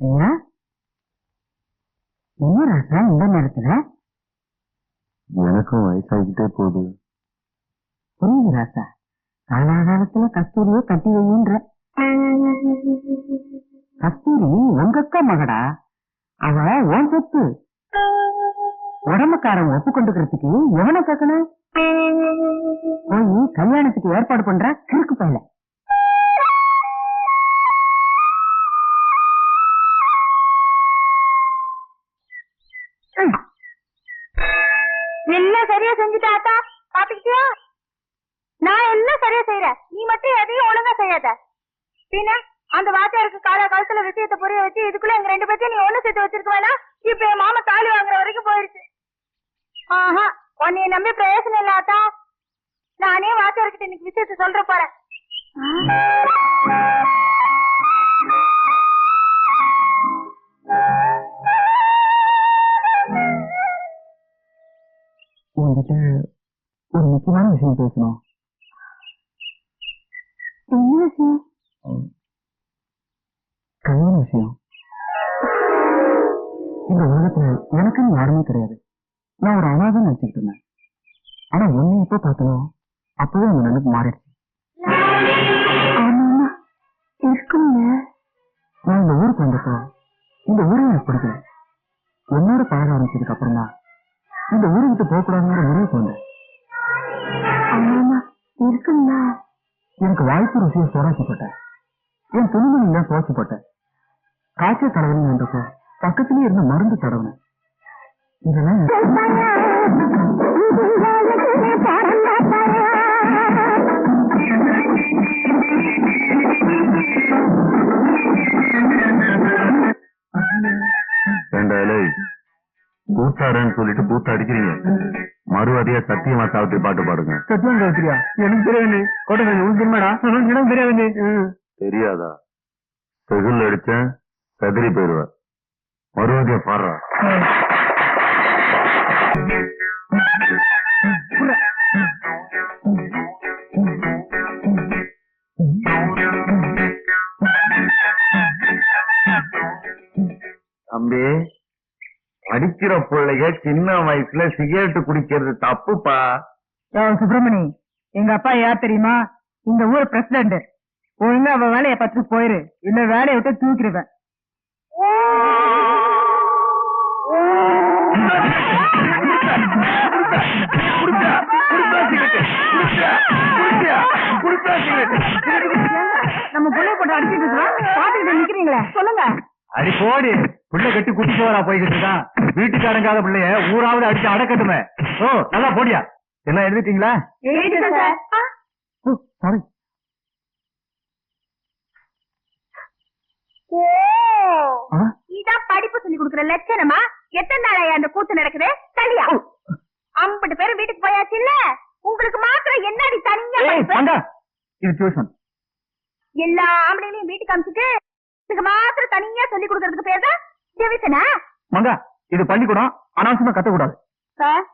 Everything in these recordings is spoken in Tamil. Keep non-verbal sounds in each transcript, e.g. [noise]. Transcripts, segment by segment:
ஐயா என்ன ராசா இந்த நேரத்துல எனக்கும் வயசாகிட்டே போகுது. புரியுது ராசா. காலாகாலத்துல கஸ்தூரியை கட்டி வையுன்ற. கஸ்தூரி உங்க அக்கா மகடா? அவ உன் சொத்து. உடம்புக்காரன் ஒப்புக்கொண்டுக்கிறதுக்கு எவனை கேட்கணும் போய் கல்யாணத்துக்கு ஏற்பாடு பண்ற கிறுக்கு பையல. மட்டும் எதையும் ஒழுங்கா செய்யாத. பின்ன அந்த வாத்தியாருக்கு கால காலத்துல விஷயத்தை புரிய வச்சு இதுக்குள்ள எங்க ரெண்டு பேர்த்தையும் நீ ஒண்ணு சேர்த்து வச்சிருக்க வேணாம் இப்ப என் மாமா தாலி வாங்குற வரைக்கும் போயிருச்சு. ஆஹா உன்னைய நம்பி பிரயோசனம் இல்லாதா? நானே வாத்தியார்கிட்ட இன்னைக்கு விஷயத்த சொல்ற போறேன். உங்ககிட்ட ஒரு முக்கியமான விஷயம் பேசணும். ஆனா உன்னை எப்ப பார்த்தனோ அப்பவே அந்த நினைப்பு மாறிடுச்சு. இருக்குங்க நான் இந்த ஊருக்கு வந்தப்போ இந்த ஊரே எனக்கு பிடிக்கல. உன்னோட பழக ஆரம்பிச்சதுக்கு அப்புறம் தான் இந்த ஊரை விட்டு போகக்கூடாதுங்கிற முடிவுக்கு வந்தேன். இருக்குங்க எனக்கு வாய்ப்பு ருசியை சோறாக்கப்பட்டேன் என் துணிமணி எல்லாம் துவச்சு போட்டேன். காய்ச்சல் தடவணும் என்றப்போ பக்கத்திலேயே இருந்த மருந்து தடவினேன். இதெல்லாம் கூத்தாரன்னு சொல்லிட்டு கூத்த அடிக்கிறீங்க. மறுவாதியா சத்தியமா சாவித்திரி பாட்டு பாடுங்க. சத்தியம் எனக்கு தெரியாது கோட்டை உனக்கு தெரியுமாடா? எனக்கு தெரியாது தெரியாதா? செகுல் அடிச்சேன் செதறி போயிடுவ மறுவாதியா பாடுறா. தம்பி படிக்கிற பிள்ளைக சின்ன வயசுல சிகரெட் குடிக்கிறது தப்புப்பா. சுப்பிரமணி எங்க அப்பா யார் தெரியுமா? இந்த ஊர் பிரசிடண்ட் ஒழுங்கா அவ வேலையை பார்த்துட்டு போயிரு. இல்ல வேலையை விட்டு தூக்கிடுவேன். நம்ம பிள்ளை போட்டு அடிச்சிட்டு இருக்கோம். பாத்துக்கிட்டு நிக்கிறீங்களே? சொல்லுங்க. அடி போடி. பிள்ளை கட்டி குட்டி போறா போய்கிட்டு இருக்கான். வீட்டுக்காரங்காத பிள்ளைய ஊராவது அடிச்சு அடக்கட்டுமே. ஓ நல்லா போடியா? எல்லாம் எழுதிட்டீங்களா? சாரி. ஓ? இதான் படிப்பு சொல்லி கொடுக்குற லட்சணமா? எத்தனை நாளாயா அந்த கூத்து நடக்குது? தனியா ஐம்பது பேர் வீட்டுக்கு போயாச்சு இல்ல உங்களுக்கு மாத்திரம் என்னடி தனியா இது டியூஷன் எல்லா ஆம்பளைங்களையும் வீட்டுக்கு அமிச்சிட்டு இதுக்கு மாத்திரம் தனியா சொல்லி கொடுக்கறதுக்கு பேர் தான் டிவிஷனா மங்கா இது பள்ளிக்கூடம். அனாவசியமா கத்தக்கூடாது. சார்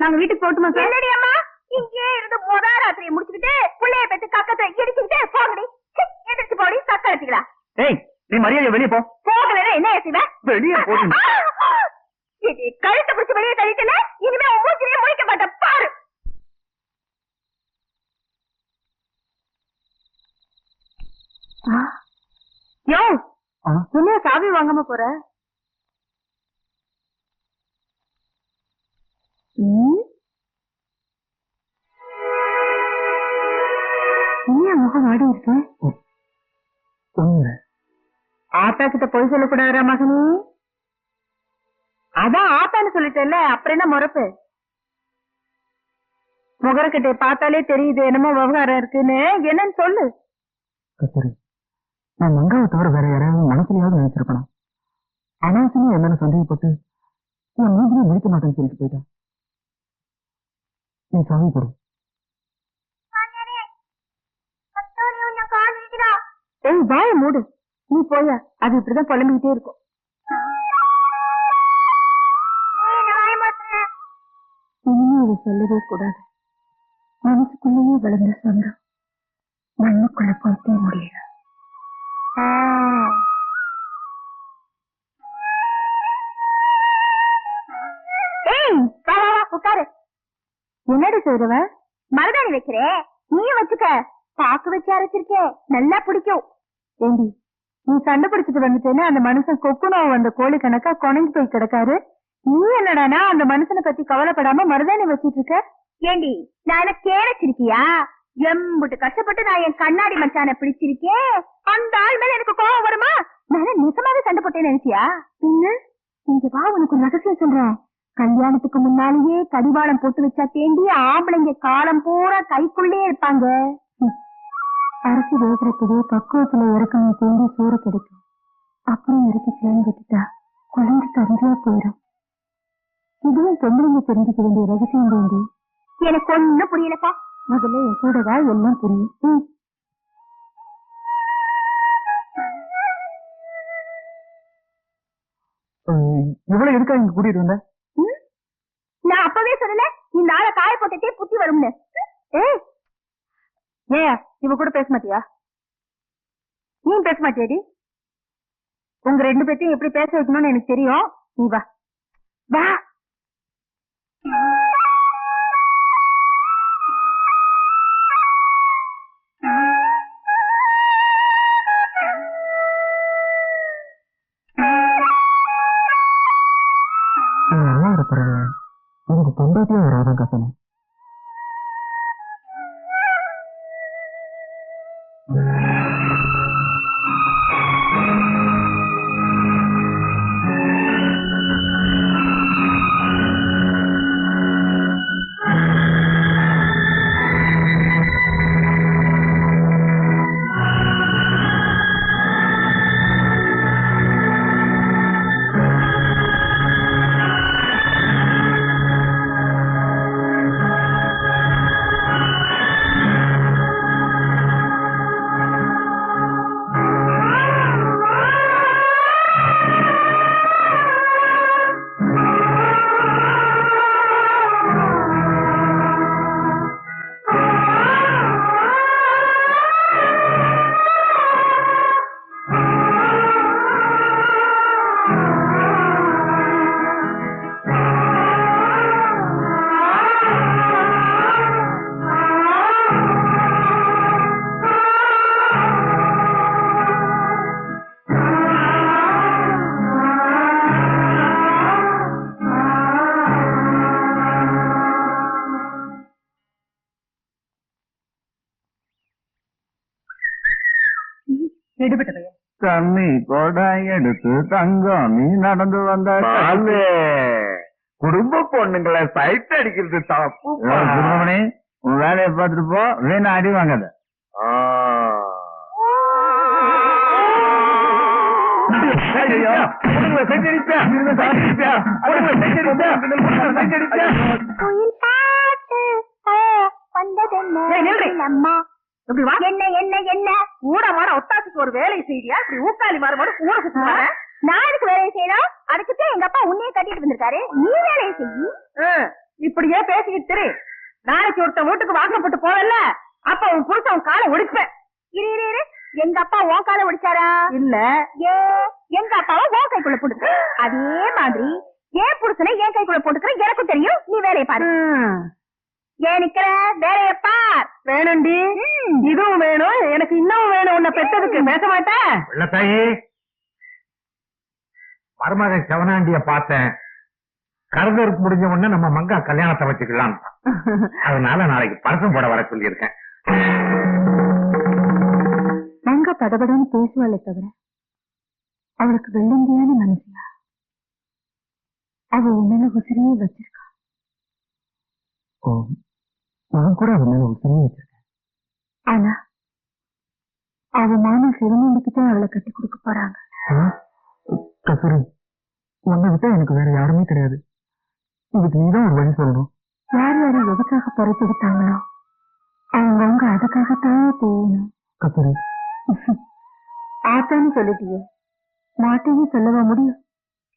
நாங்க வீட்டுக்கு போட்டுமா சார்? என்னடி அம்மா இங்கே இருந்து முத ராத்திரியை முடிச்சுக்கிட்டு பிள்ளைய பெற்று கக்கத்தை இடிச்சுக்கிட்டு போகடி சி, எந்திரிச்சு போடி சக்க அடிச்சுக்கலாம். ஏய் நீ மரியாதை வெளியே போ. போகலன்னா என்ன செய்வேன் வெளியே போடி இது கழுத்தை பிடிச்சு வெளியே தள்ளிட்டல இனிமே உன் மூச்சிலேயே முழிக்க மாட்டேன். பாரு. யோ ஆ? என்ன சாவி வாங்காம போற? ஏன் முகம் ஆடி இருக்கு? ஆத்தா கிட்ட போய் சொல்லக்கூடாதா மகனே. அதான் ஆத்தான்னு சொல்லிட்டேல்ல அப்புறம் என்ன முறப்பு? முகரக்கிட்ட பார்த்தாலே தெரியுது என்னமோ விவகாரம் இருக்குன்னு. என்னன்னு சொல்லு. நான் மங்காவை தவிர வேற யாராவது அவ சொல்லவே கூடாது. மனசுக்குள்ளேயே விளங்குற சந்தம். மண்ணுக்குள்ள போயிட்டே முடியல. உட்காரு. என்னடி சொல்றவ? மருதாணி வைக்கிறேன் நீயும் வச்சுக்க. பாக்கு வச்சு அரைச்சிருக்கே. நல்லா பிடிக்கும். ஏண்டி நீ சண்டை பிடிச்சிட்டு வந்துட்டேன்னா அந்த மனுஷன் கொக்குனாவை வந்த கோழி கணக்கா கொனைஞ்சு போய் கிடக்காரு? நீ என்னடானா அந்த மனுஷனை பத்தி கவலைப்படாம மருதாணி வச்சிட்டு இருக்க? ஏண்டி நான் என்ன கேரச்சிருக்கியா எம்புட்டு கஷ்டப்பட்டு நான் என் கண்ணாடி மச்சான பிடிச்சிருக்கேன் அந்த ஆள் மேல எனக்கு கோவம் வருமா? நான் நிஜமாவே சண்டை போட்டேன்னு நினைச்சியா? பின்ன இங்க வா உனக்கு ஒரு ரகசியம் சொல்றேன். கல்யாணத்துக்கு முன்னாலேயே கடிவாளம் போட்டு வச்சா தேண்டி ஆம்பளைங்க காலம் பூரா கைக்குள்ளே இருப்பாங்க. ம். அரிசி வேகிறதுக்கு பக்குவத்துல இறக்கணும் தேண்டி சோறு கிடைக்கும் அப்புறம் இறக்கிக்கலான்னு விட்டுட்டா குழந்தை கரைஞ்சா போயிடும் இதுவும் பொம்பளைங்க தெரிஞ்சுக்க வேண்டிய ரகசியம் வேண்டி எனக்கு ஒண்ணும் புரியலப்பா. முதல்ல என் கூட வா எல்லாம் புரியும். இவ்வளவு எதுக்கா இங்க கூட்டிட்டு வந்த? நான் அப்பவே சொல்லல இந்த ஆளை காய போட்டுட்டே புத்தி வரும்னு. ஏய் ஏன் இவ கூட பேச மாட்டியா? நீ பேச மாட்டியாடி? உங்க ரெண்டு பேர்த்தையும் எப்படி பேச வைக்கணும்னு எனக்கு தெரியும். நீ வா. வா. நீ நல்லா இருக்கிற எனக்கு பொண்டாட்டியும் வராதான் கசனம் தண்ணி கொடாய் எடுத்து தங்கம் நீ நடந்து வந்த குடும்ப பொண்ணுங்களை சைட் அடிக்கிறது தப்பு குடும்பமணி உன் வேலையை பார்த்துட்டு போ வேணா அடி வாங்காத என்ன என்ன என்ன ஒரு வேலை செய்தியா இப்படி ஊக்காளி மாற மாட ஊட சுத்துவாங்க நான் எதுக்கு வேலையை செய்யணும்? அதுக்குத்தான் எங்க அப்பா உன்னையே கட்டிட்டு வந்திருக்காரு. நீ வேலையை செய்யி. இப்படியே பேசிக்கிட்டு திரு. நாளைக்கு ஒருத்தன் வீட்டுக்கு வாசல் போட்டு போவல்ல? அப்ப உன் புருஷன் உன் காலை ஒடிப்பேன் இரு இரு இரு. எங்க அப்பா உன் காலை ஒடிச்சாரா? இல்ல. ஏ எங்க அப்பாவை உன் கைக்குள்ள போட்டுக்க. அதே மாதிரி ஏன் புருஷனை என் கைக்குள்ள போட்டுக்கிற? எனக்கும் தெரியும். நீ வேலையை பாரு. ஏன் நிக்கிற வேலையை பார் வேணும்டி இதுவும் வேணும் எனக்கு இன்னும் வேணும் உன்னை பெத்ததுக்கு. பேச மாட்டேன்? வெள்ளத்தாயி. மருமகன் செவனாண்டிய பார்த்தேன். கருதருக்கு முடிஞ்ச உடனே நம்ம மங்கா கல்யாணத்தை வச்சுக்கலாம் [laughs] அதனால நாளைக்கு பரசம் போட வர சொல்லியிருக்கேன். மங்க படபடன்னு பேசுவாளே தவிர அவளுக்கு வெள்ளந்தியான மனசியா அவ உன்ன உசிரியே வச்சிருக்கா. ஓ நான் கூட அவன் மேல உசிரியே வச்சிருக்கேன். ஆனா அவ மாமன் தான் அவளை கட்டி கொடுக்க போறாங்க? கஸ்தூரி உன்னை விட்டா எனக்கு வேற யாருமே கிடையாது. இதுக்கு நீதான் ஒரு வழி சொல்லணும். யார் யாரை எதுக்காக பொறுத்துக்கிட்டாங்களோ அவங்கவுங்க அதுக்காகத்தான் போகணும். கஸ்தூரி ஆத்தான்னு சொல்லிட்டியே. மாட்டேன்னு சொல்லவா முடியும்?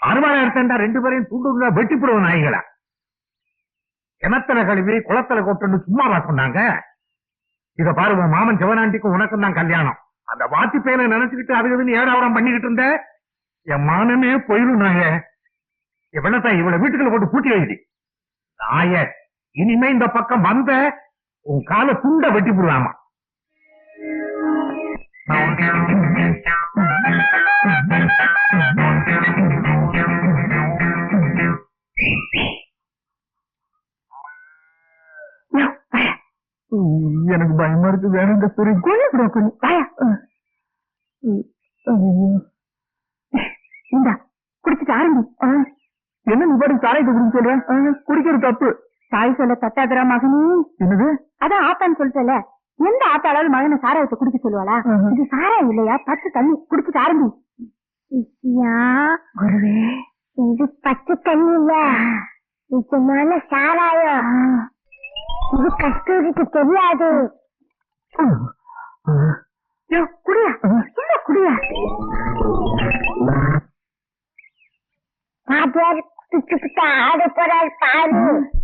அருமான எடுத்தா ரெண்டு பேரையும் தூண்டு வெட்டி போடுவோம் நாய்களா? கிணத்துல கழுவி குளத்துல கொட்டுன்னு சும்மாவா சொன்னாங்க? இத பாரு உன் மாமன் சிவனாண்டிக்கும் உனக்கும் தான் கல்யாணம். அந்த வாத்தி பேனை நினைச்சுக்கிட்டு அது இதுன்னு ஏடாவரம் பண்ணிக்கிட்டு இருந்த என் மானமே போயிடும் நாய. இவனத்தான் இவளை வீட்டுக்குள்ள போட்டு பூட்டி வைடி? நாய இனிமே இந்த பக்கம் வந்த உன் காலை துண்ட வெட்டி போடுவாமா? எனக்கு பயமா இருக்கு வேணும் கஸ்தூரி கொண்டு கூட கொண்டு வாயா. இந்தா குடிச்சிட்டு ஆரம்பி. என்ன நீ பாட்டு சாராயத்தை குடிக்க சொல்ற? குடிக்கிறது தப்பு. தாய் சொல்ல தட்டாதரா மகனே. என்னது? அதான் ஆத்தான்னு சொல்லிட்டல எந்த ஆத்தாளாலும் மகனை சாராயத்தை குடிக்க சொல்லுவாளா. இது சாராயம் இல்லையா? பச்சை தண்ணி குடிச்சிட்டு ஆரம்பி. குருவே. இது பச்சை தண்ணி இல்ல நிச்சயமான சாராயம் தெரியாது.